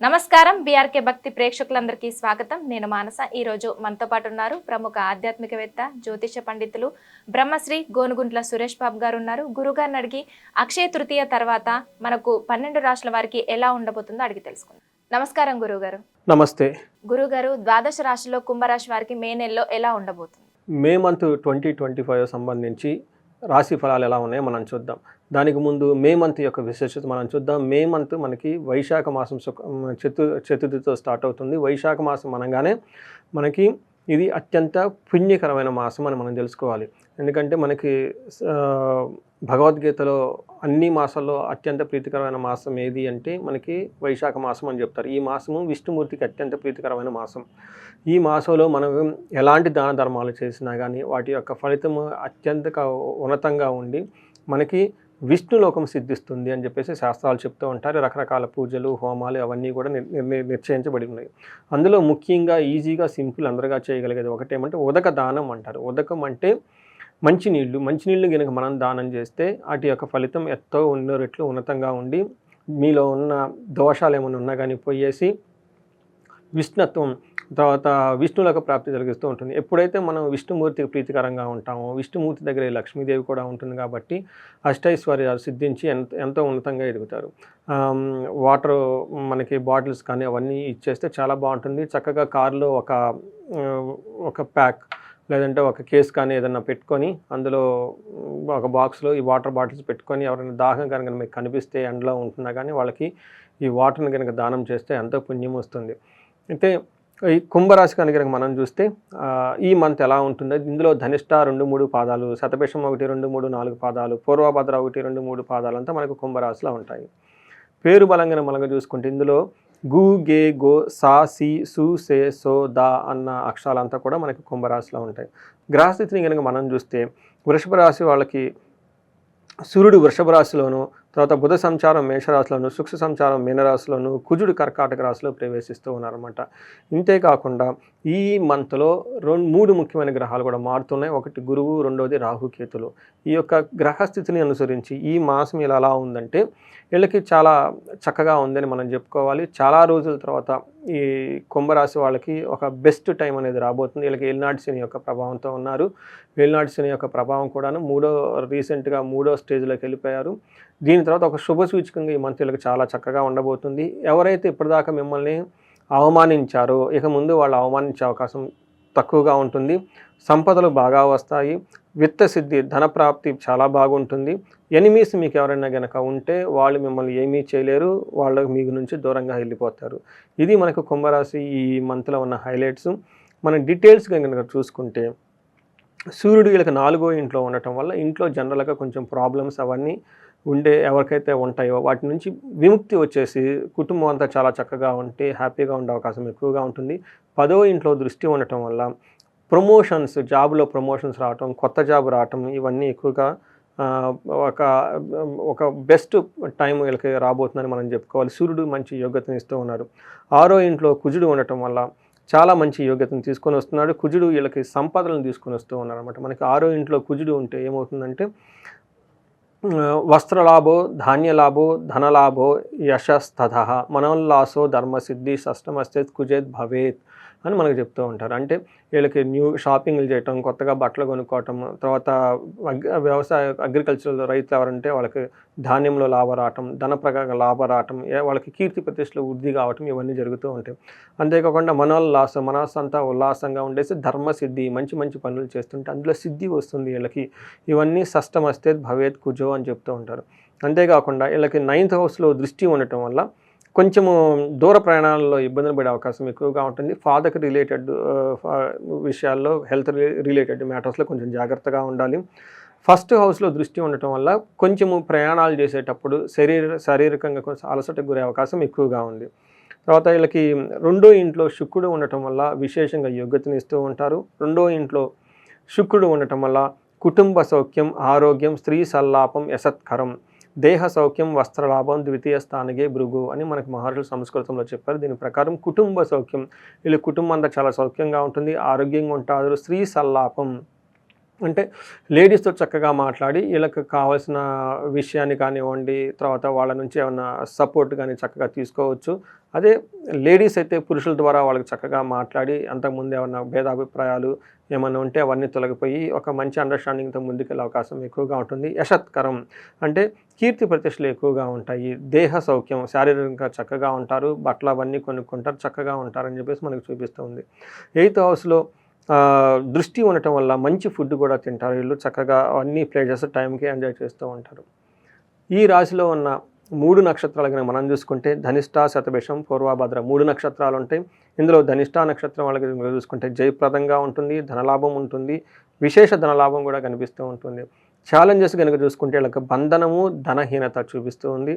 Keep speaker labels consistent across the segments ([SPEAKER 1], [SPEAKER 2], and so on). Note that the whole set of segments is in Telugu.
[SPEAKER 1] నమస్కారం. బీఆర్కే భక్తి ప్రేక్షకులందరికీ స్వాగతం. నేను మానస. ఈ రోజు మనతో పాటు ఉన్నారు ప్రముఖ ఆధ్యాత్మికవేత్త జ్యోతిష పండితులు బ్రహ్మశ్రీ గోనుగుంట్ల సురేష్ బాబు గారు ఉన్నారు. గురుగారిని అడిగి అక్షయ తృతీయ తర్వాత మనకు పన్నెండు రాష్ట్రాల వారికి ఎలా ఉండబోతుందో అడిగి తెలుసుకుందాం. నమస్కారం గురుగారు.
[SPEAKER 2] నమస్తే.
[SPEAKER 1] గురుగారు ద్వాదశ రాశిలో కుంభరాశి వారికి మే నెలలో ఎలా ఉండబోతుంది?
[SPEAKER 2] May month twenty twenty five సంబంధించి రాశి ఫలాలు ఎలా ఉన్నాయో మనం చూద్దాం. దానికి ముందు మే మంత్ యొక్క విశేషత మనం చూద్దాం. మే మంత్ మనకి వైశాఖ మాసం చతు చతుర్థితో స్టార్ట్ అవుతుంది. వైశాఖ మాసం అనగానే మనకి ఇది అత్యంత పుణ్యకరమైన మాసం అని మనం తెలుసుకోవాలి. ఎందుకంటే మనకి భగవద్గీతలో అన్ని మాసాల్లో అత్యంత ప్రీతికరమైన మాసం ఏది అంటే మనకి వైశాఖ మాసం అని చెప్తారు. ఈ మాసము విష్ణుమూర్తికి అత్యంత ప్రీతికరమైన మాసం. ఈ మాసంలో మనం ఎలాంటి దాన ధర్మాలు చేసినా కానీ వాటి యొక్క ఫలితము అత్యంత ఉన్నతంగా ఉండి మనకి విష్ణులోకం సిద్ధిస్తుంది అని చెప్పేసి శాస్త్రాలు చెప్తూ ఉంటారు. రకరకాల పూజలు హోమాలు అవన్నీ కూడా నిర్- నిశ్చయించబడి ఉన్నాయి. అందులో ముఖ్యంగా ఈజీగా సింపుల్ అందరుగా చేయగలిగేది ఒకటేమంటే ఉదక దానం అంటారు. ఉదకం అంటే మంచినీళ్ళు. మంచినీళ్ళు కనుక మనం దానం చేస్తే వాటి యొక్క ఫలితం ఎంతో ఉన్నో రెట్లు ఉన్నతంగా ఉండి మీలో ఉన్న దోషాలు ఏమైనా ఉన్నా కానీ పోయేసి విష్ణుత్వం తర్వాత విష్ణులకు ప్రాప్తి కలిగిస్తూ ఉంటుంది. ఎప్పుడైతే మనం విష్ణుమూర్తికి ప్రీతికరంగా ఉంటామో విష్ణుమూర్తి దగ్గర లక్ష్మీదేవి కూడా ఉంటుంది కాబట్టి అష్టైశ్వర్యాలు సిద్ధించి ఎంత ఎంతో ఉన్నతంగా ఎదుగుతారు. వాటర్ మనకి బాటిల్స్ కానీ అవన్నీ ఇచ్చేస్తే చాలా బాగుంటుంది. చక్కగా కారులో ఒక ఒక ప్యాక్ లేదంటే ఒక కేస్ కానీ ఏదైనా పెట్టుకొని అందులో ఒక బాక్స్లో ఈ వాటర్ బాటిల్స్ పెట్టుకొని ఎవరైనా దాహం కనుక మీకు కనిపిస్తే ఎండలో ఉంటున్నా కానీ వాళ్ళకి ఈ వాటర్ని కనుక దానం చేస్తే ఎంతో పుణ్యం వస్తుంది. అయితే ఈ కుంభరాశి కనుక మనం చూస్తే ఈ మంత్ ఎలా ఉంటుంది ఇందులో ధనిష్ట రెండు మూడు పాదాలు శతపేషం ఒకటి రెండు మూడు నాలుగు పాదాలు పూర్వభద్ర ఒకటి రెండు మూడు పాదాలు అంతా మనకు కుంభరాశిలో ఉంటాయి. పేరు బలంగా మనం చూసుకుంటే ఇందులో గు గే గో సా సి సు సే సో దా అన్న అక్షరాలంతా కూడా మనకి కుంభరాశిలో ఉంటాయి. గ్రహస్థితిని కనుక మనం చూస్తే వృషభ రాశి వాళ్ళకి సూర్యుడు వృషభ రాశిలోను తర్వాత బుధ సంచారం మేషరాశిలోను శుక్ర సంచారం మీనరాశిలోను కుజుడు కర్కాటక రాశిలో ప్రవేశిస్తూ ఉన్నారన్నమాట. ఇంతేకాకుండా ఈ మంత్లో రెండు మూడు ముఖ్యమైన గ్రహాలు కూడా మారుతున్నాయి. ఒకటి గురువు రెండవది రాహుకేతులు. ఈ యొక్క గ్రహస్థితిని అనుసరించి ఈ మాసం ఇలా ఎలా ఉందంటే వీళ్ళకి చాలా చక్కగా ఉందని మనం చెప్పుకోవాలి. చాలా రోజుల తర్వాత ఈ కుంభరాశి వాళ్ళకి ఒక బెస్ట్ టైం అనేది రాబోతుంది. వీళ్ళకి ఏలినాటి శని యొక్క ప్రభావంతో ఉన్నారు. ఏలినాటి శని యొక్క ప్రభావం కూడాను మూడో రీసెంట్గా మూడో స్టేజ్లోకి వెళ్ళిపోయారు. దీని తర్వాత ఒక శుభ సూచకంగా ఈ మంత్ వీళ్ళకి చాలా చక్కగా ఉండబోతుంది. ఎవరైతే ఇప్పటిదాకా మిమ్మల్ని అవమానించారో ఇక ముందు వాళ్ళు అవమానించే అవకాశం తక్కువగా ఉంటుంది. సంపదలు బాగా వస్తాయి. విత్త సిద్ధి ధన ప్రాప్తి చాలా బాగుంటుంది. ఎనిమీస్ మీకు ఎవరైనా గనక ఉంటే వాళ్ళు మిమ్మల్ని ఏమీ చేయలేరు వాళ్ళ మీ నుంచి దూరంగా వెళ్ళిపోతారు. ఇది మనకు కుంభరాశి ఈ మంత్లో ఉన్న హైలైట్స్. మనం డీటెయిల్స్గా కనుక చూసుకుంటే సూర్యుడు వీళ్ళకి నాలుగో ఇంట్లో ఉండటం వల్ల ఇంట్లో జనరల్గా కొంచెం ప్రాబ్లమ్స్ అవన్నీ ఉండే ఎవరికైతే ఉంటాయో వాటి నుంచి విముక్తి వచ్చేసి కుటుంబం అంతా చాలా చక్కగా ఉంటే హ్యాపీగా ఉండే అవకాశం ఎక్కువగా ఉంటుంది. పదో ఇంట్లో దృష్టి ఉండటం వల్ల ప్రమోషన్స్ జాబ్లో ప్రమోషన్స్ రావటం కొత్త జాబ్ రావటం ఇవన్నీ ఎక్కువగా ఒక ఒక బెస్ట్ టైం వీళ్ళకి రాబోతుందని మనం చెప్పుకోవాలి. సూర్యుడు మంచి యోగ్యతను ఇస్తూ ఉన్నారు ఆరో ఇంట్లో కుజుడు ఉండటం వల్ల చాలా మంచి యోగ్యతను తీసుకొని వస్తున్నాడు. కుజుడు వీళ్ళకి సంపదలను తీసుకొని వస్తూ ఉన్నారు అనమాట మనకి ఆరో ఇంట్లో కుజుడు ఉంటే ఏమవుతుందంటే వస్త్రలాభో ధాన్యలాభో ధనలాభో యశస్తథ మనోల్లాసో ధర్మసిద్ధి షష్టమస్తేత్ కుజేత్ భవేత్ అని మనకు చెప్తూ ఉంటారు. అంటే వీళ్ళకి న్యూ షాపింగ్లు చేయటం కొత్తగా బట్టలు కొనుక్కోవటం తర్వాత అగ్ వ్యవసాయ అగ్రికల్చరల్ రైతులు ఎవరంటే వాళ్ళకి ధాన్యంలో లాభరాటం ధనప్రకారంగా ధన ప్రకారం వాళ్ళకి కీర్తి ప్రతిష్టలు వృద్ధి కావటం ఇవన్నీ జరుగుతూ ఉంటాయి. అంతేకాకుండా మనోల్లాసం మనస్సు అంతా ఉల్లాసంగా ఉండేసి ధర్మసిద్ధి మంచి మంచి పనులు చేస్తుంటే అందులో సిద్ధి వస్తుంది వీళ్ళకి. ఇవన్నీ సష్టమస్తే భవేత్ కుజో అని చెప్తూ ఉంటారు. అంతేకాకుండా వీళ్ళకి నైన్త్ హౌస్లో దృష్టి ఉండటం వల్ల కొంచెము దూర ప్రయాణాలలో ఇబ్బందులు పడే అవకాశం ఎక్కువగా ఉంటుంది. ఫాదర్కి రిలేటెడ్ విషయాల్లో హెల్త్ రిలేటెడ్ మ్యాటర్స్లో కొంచెం జాగ్రత్తగా ఉండాలి. ఫస్ట్ హౌస్లో దృష్టి ఉండటం వల్ల కొంచెము ప్రయాణాలు చేసేటప్పుడు శరీర శారీరకంగా కొంచెం అలసటకు గురే అవకాశం ఎక్కువగా ఉంది. తర్వాత వీళ్ళకి రెండో ఇంట్లో శుక్రుడు ఉండటం వల్ల విశేషంగా యోగ్యతను ఇస్తూ ఉంటారు. రెండో ఇంట్లో శుక్రుడు ఉండటం వల్ల కుటుంబ సౌఖ్యం ఆరోగ్యం స్త్రీ సల్లాపం యసత్కరం దేహ సౌఖ్యం వస్త్రలాభం ద్వితీయ స్థానికే భృగు అని మనకు మహర్షులు సంస్కృతంలో చెప్పారు. దీని ప్రకారం కుటుంబ సౌఖ్యం వీళ్ళ కుటుంబం అంతా చాలా సౌఖ్యంగా ఉంటుంది ఆరోగ్యంగా ఉంటారు. స్త్రీ సల్లాపం అంటే లేడీస్తో చక్కగా మాట్లాడి వీళ్ళకి కావాల్సిన విషయాన్ని కానివ్వండి తర్వాత వాళ్ళ నుంచి ఏమైనా సపోర్ట్ కానీ చక్కగా తీసుకోవచ్చు. అదే లేడీస్ అయితే పురుషుల ద్వారా వాళ్ళకి చక్కగా మాట్లాడి అంతకుముందు ఏమన్నా భేదాభిప్రాయాలు ఏమన్నా ఉంటే అవన్నీ తొలగిపోయి ఒక మంచి అండర్స్టాండింగ్తో ముందుకెళ్ళే అవకాశం ఎక్కువగా ఉంటుంది. యశత్కరం అంటే కీర్తి ప్రతిష్టలు ఎక్కువగా ఉంటాయి. దేహ సౌఖ్యం శారీరకంగా చక్కగా ఉంటారు బట్టలు అవన్నీ కొనుక్కుంటారు చక్కగా ఉంటారని చెప్పేసి మనకు చూపిస్తుంది ఎయిత్ హౌస్లో దృష్టి ఉండటం వల్ల మంచి ఫుడ్ కూడా తింటారు. వీళ్ళు చక్కగా అన్ని ప్లేజెస్ టైంకి ఎంజాయ్ చేస్తూ ఉంటారు. ఈ రాశిలో ఉన్న మూడు నక్షత్రాలు కనుక మనం చూసుకుంటే ధనిష్ట శతభిషం పూర్వభద్ర మూడు నక్షత్రాలు ఉంటాయి. ఇందులో ధనిష్ట నక్షత్రం వాళ్ళకి చూసుకుంటే జయప్రదంగా ఉంటుంది ధనలాభం ఉంటుంది విశేష ధనలాభం కూడా కనిపిస్తూ ఉంటుంది. ఛాలెంజెస్ కనుక చూసుకుంటే వీళ్ళకి బంధనము ధనహీనత చూపిస్తూ ఉంది.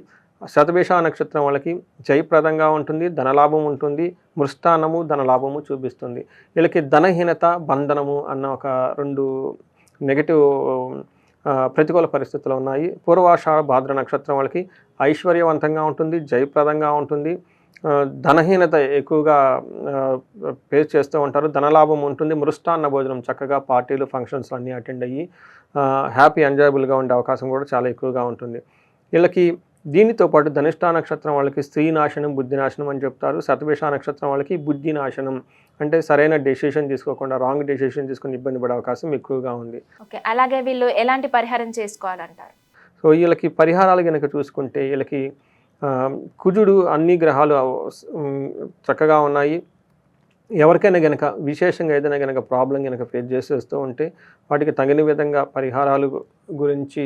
[SPEAKER 2] శతభిష నక్షత్రం వాళ్ళకి జయప్రదంగా ఉంటుంది ధనలాభం ఉంటుంది మృష్టానము ధనలాభము చూపిస్తుంది. వీళ్ళకి ధనహీనత బంధనము అన్న ఒక రెండు నెగటివ్ ప్రతికూల పరిస్థితులు ఉన్నాయి. పూర్వాషాఢ భాద్ర నక్షత్రం వాళ్ళకి ఐశ్వర్యవంతంగా ఉంటుంది జయప్రదంగా ఉంటుంది. ధనహీనత ఎక్కువగా ఫేస్ చేస్తూ ఉంటారు. ధనలాభం ఉంటుంది. మృష్టాన్న భోజనం చక్కగా పార్టీలు ఫంక్షన్స్ అన్నీ అటెండ్ అయ్యి హ్యాపీ ఎంజాయబుల్గా ఉండే అవకాశం కూడా చాలా ఎక్కువగా ఉంటుంది. వీళ్ళకి దీనితో పాటు ధనిష్ఠా నక్షత్రం వాళ్ళకి స్త్రీ నాశనం బుద్ధి నాశనం అని చెప్తారు. శతభిష నక్షత్రం వాళ్ళకి బుద్ధి నాశనం. అంటే సరైన డెసిషన్ తీసుకోకుండా రాంగ్ డెసిషన్ తీసుకుని ఇబ్బంది పడే అవకాశం ఎక్కువగా ఉంది.
[SPEAKER 1] ఓకే. అలాగే వీళ్ళు ఎలాంటి పరిహారం చేసుకోవాలంటారు?
[SPEAKER 2] సో వీళ్ళకి పరిహారాలు కనుక చూసుకుంటే వీళ్ళకి కుజుడు అన్ని గ్రహాలు చక్కగా ఉన్నాయి. ఎవరికైనా గనక విశేషంగా ఏదైనా గనక ప్రాబ్లం గనక ఫేస్ చేసేస్తూ ఉంటే వాటికి తగిన విధంగా పరిహారాలు గురించి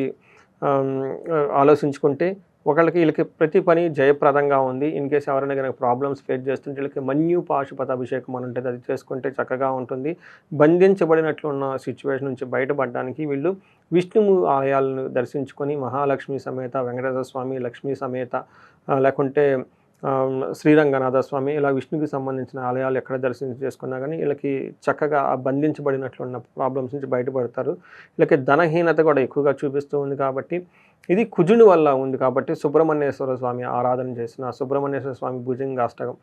[SPEAKER 2] ఆలోచించుకుంటే ఒకళ్ళకి వీళ్ళకి ప్రతి పని జయప్రదంగా ఉంది. ఇన్ కేసు ఎవరైనా కనుక ప్రాబ్లమ్స్ ఫేస్ చేస్తుంటే వీళ్ళకి మన్యు పాశుపత అభిషేకం అని ఉంటుంది. అది చేసుకుంటే చక్కగా ఉంటుంది. బంధించబడినట్లు ఉన్న సిచ్యువేషన్ నుంచి బయటపడడానికి వీళ్ళు విష్ణువు ఆలయాలను దర్శించుకొని మహాలక్ష్మి సమేత వెంకటేశ్వర స్వామి లక్ష్మీ సమేత లేకుంటే శ్రీరంగనాథ స్వామి ఇలా విష్ణుకి సంబంధించిన ఆలయాలు ఎక్కడ దర్శనం చేసుకున్నా కానీ వీళ్ళకి చక్కగా బంధించబడినట్లున్న బంధించబడినట్లు ఉన్న ప్రాబ్లమ్స్ నుంచి బయటపడతారు. వీళ్ళకి ధనహీనత కూడా ఎక్కువగా చూపిస్తూ ఉంది కాబట్టి ఇది కుజుని వల్ల ఉంది కాబట్టి సుబ్రహ్మణ్యేశ్వర స్వామి ఆరాధన చేసిన సుబ్రహ్మణ్యేశ్వర స్వామి భుజంగాష్టకం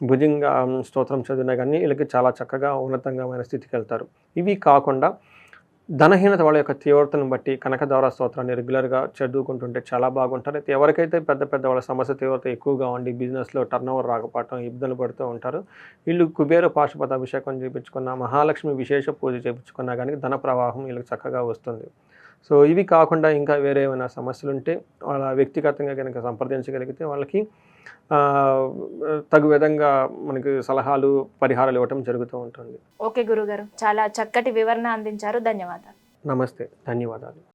[SPEAKER 2] భుజంగా భుజంగ స్తోత్రం చదివినా కానీ వీళ్ళకి చాలా చక్కగా ఉన్నతంగమైన స్థితికి వెళ్తారు. ఇవి కాకుండా ధనహీనత వాళ్ళ యొక్క తీవ్రతను బట్టి కనకదార స్తోత్రాన్ని రెగ్యులర్గా చదువుకుంటుంటే చాలా బాగుంటారు. అయితే ఎవరికైతే పెద్ద పెద్ద వాళ్ళ సమస్య తీవ్రత ఎక్కువగా ఉండి బిజినెస్లో టర్న్ ఓవర్ రాకపోవటం ఇబ్బందులు పడుతూ ఉంటారు వీళ్ళు కుబేర పాశుపత అభిషేకం చేయించుకున్న మహాలక్ష్మి విశేష పూజ చేయించుకున్నా కానీ ధన ప్రవాహం వీళ్ళకి చక్కగా వస్తుంది. సో ఇవి కాకుండా ఇంకా వేరే ఏమైనా సమస్యలు ఉంటే వాళ్ళ వ్యక్తిగతంగా కనుక సంప్రదించగలిగితే వాళ్ళకి తగు విధంగా మనకి సలహాలు పరిహారాలు ఇవ్వటం జరుగుతూ ఉంటుంది.
[SPEAKER 1] ఓకే గురుగారు. చాలా చక్కటి వివరణ అందించారు. ధన్యవాదాలు.
[SPEAKER 2] నమస్తే. ధన్యవాదాలు.